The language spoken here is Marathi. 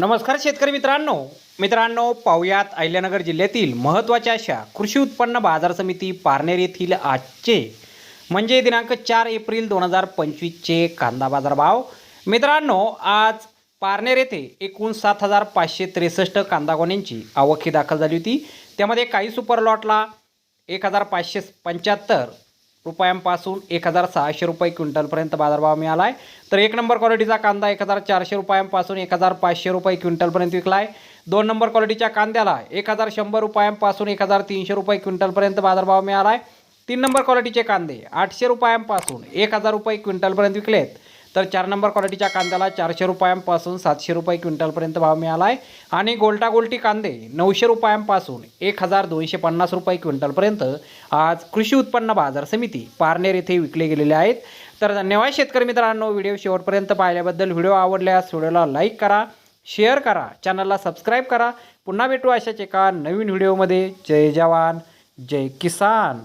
नमस्कार शेतकरी मित्रांनो. मित्रांनो पाहुयात अहिल्यानगर जिल्ह्यातील महत्त्वाच्या अशा कृषी उत्पन्न बाजार समिती पारनेर येथील आजचे म्हणजे दिनांक चार एप्रिल दोन हजार पंचवीसचे कांदा बाजार भाव मित्रांनो आज पारनेर येथे एकूण सात हजार पाचशे त्रेसष्ट कांदा गोण्यांची आवक ही दाखल झाली होती. त्यामध्ये काही सुपर लॉटला एक हजार पाचशे पंच्याहत्तर रुपयांपासून एक हजार सहाशे रुपये क्विंटलपर्यंत बाजारभाव मिळाला आहे तर एक नंबर क्वालिटीचा कांदा एक हजार चारशे रुपयांपासून एक हजार पाचशे रुपये क्विंटलपर्यंत विकला आहे दोन नंबर क्वालिटीच्या कांद्याला एक हजार शंभर रुपयांपासून एक हजार तीनशे रुपये क्विंटलपर्यंत बाजारभाव मिळाला आहे तीन नंबर क्वालिटीचे कांदे आठशे रुपयांपासून एक हजार रुपये क्विंटलपर्यंत विकलेत. तर चार नंबर क्वालिटीच्या कांद्याला चारशे रुपयांपासून सातशे रुपये क्विंटलपर्यंत भाव मिळाला आहे आणि गोल्टा गोल्टी कांदे नऊशे रुपयांपासून एक हजार दोनशे पन्नास रुपये क्विंटलपर्यंत आज कृषी उत्पन्न बाजार समिती पारनेर येथे विकले गेलेले आहेत. तर धन्यवाद शेतकरी मित्रांनो व्हिडिओ शेवटपर्यंत पाहिल्याबद्दल व्हिडिओ आवडल्यास व्हिडिओला लाईक करा शेअर करा चॅनलला सबस्क्राईब करा. पुन्हा भेटू अशाच एका नवीन व्हिडिओमध्ये. जय जवान जय किसान.